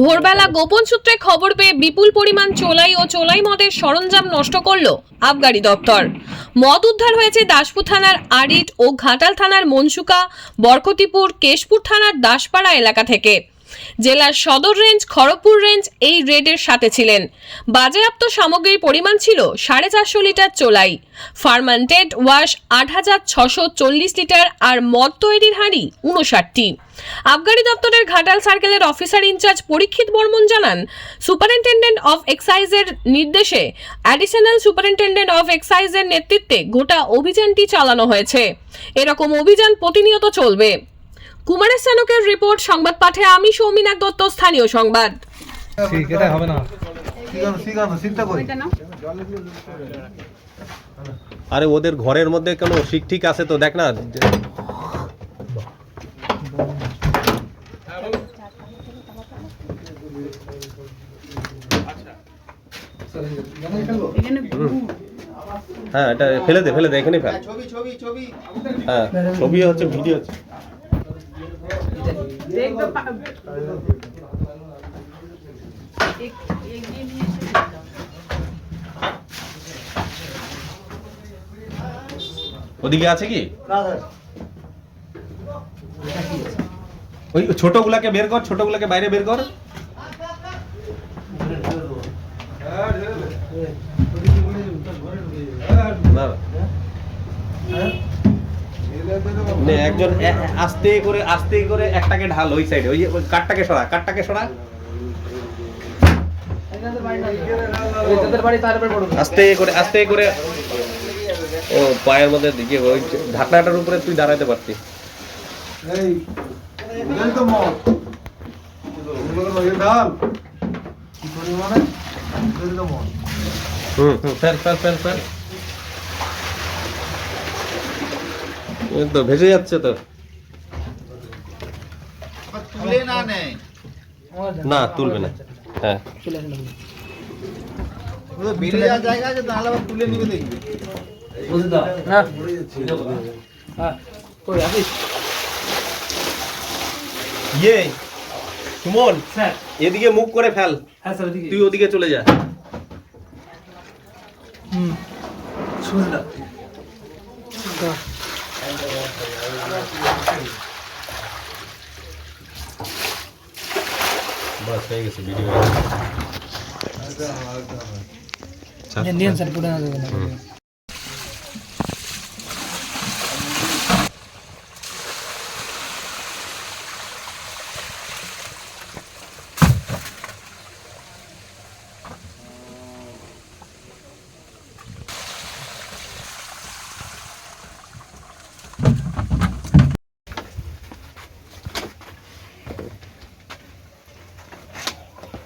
ভোরবেলা গোপন সূত্রে খবর পেয়ে বিপুল পরিমাণ চোলাই ও চোলাই মদের সরঞ্জাম নষ্ট করল আবগারি দপ্তর। মদ উদ্ধার হয়েছে দাসপুর থানার আরিট ও ঘাটাল থানার মনসুকা, বরকতিপুর, কেশপুর থানার দাসপাড়া এলাকা থেকে। জেলার সদর রেঞ্জ, খড়গপুর রেঞ্জ এই রেডের সাথে ছিলেন। বাজেয়াপ্ত সামগ্রীর পরিমাণ ছিল সাড়ে চারশো লিটার চোলাই। ফার্মান্টেড ওয়াশ আট হাজার ছশো চল্লিশ লিটার আর মদ তৈরির হাঁড়ি উনষাটটি আবগারি দপ্তরের ঘাটাল সার্কেলের অফিসার ইনচার্জ পরীক্ষিত বর্মন জানান, সুপারিনটেন্ডেন্ট অফ এক্সাইজের নির্দেশে অ্যাডিশনাল সুপারিনটেন্ডেন্ট অফ এক্সাইজের নেতৃত্বে গোটা অভিযানটি চালানো হয়েছে। এরকম অভিযান প্রতিনিয়ত চলবে। কুমারের সেনকের রিপোর্ট সংবাদ পাঠে আমি সৌমিনাথ দত্ত স্থানীয় সংবাদ। ঠিক এটা হবে না। শিখানো শিখানো চিন্তা করি। আরে ওদের ঘরের মধ্যে কোনো শিক ঠিক আছে তো দেখ না। হ্যাঁ এটা ফেলে দে ফেলে দে এখানে ফেল। ছবি ছবি ছবি। হ্যাঁ ছবি হচ্ছে ভিডিও হচ্ছে। ওদিকে আছে কি? ওই ছোটগুলাকে বের কর ছোটগুলাকে বাইরে বের কর। না নে একজন আস্তে করে আস্তে করে একটাকে ঢাল ওই সাইডে ওই কাঠটাকে সরা কাঠটাকে সরা। আস্তে করে আস্তে করে। ও পায়ের মধ্যে দিকে ওই ঢাকনাটার উপরে তুই দাঁড়াতে পারতি। হুম হুম তো মত এই ডাল কি করি মানে বুঝলেন তো মত হুম হুম ফেল ফেল ফেল ফেল এই তো ভেসে যাচ্ছে তো। তুলে না নেয়। না তুলবে না। হ্যাঁ। জায়গা আছে তাহলে তুলে নিবে দেখবে। ইয়ে সুমন স্যার। এদিকে মুখ করে ফেল। হ্যাঁ স্যার ওদিকে তুই ওদিকে চলে যা। হুম। সুন্দর બસ થઈ ગયું બીજું જલ્દી આન્સર પૂરા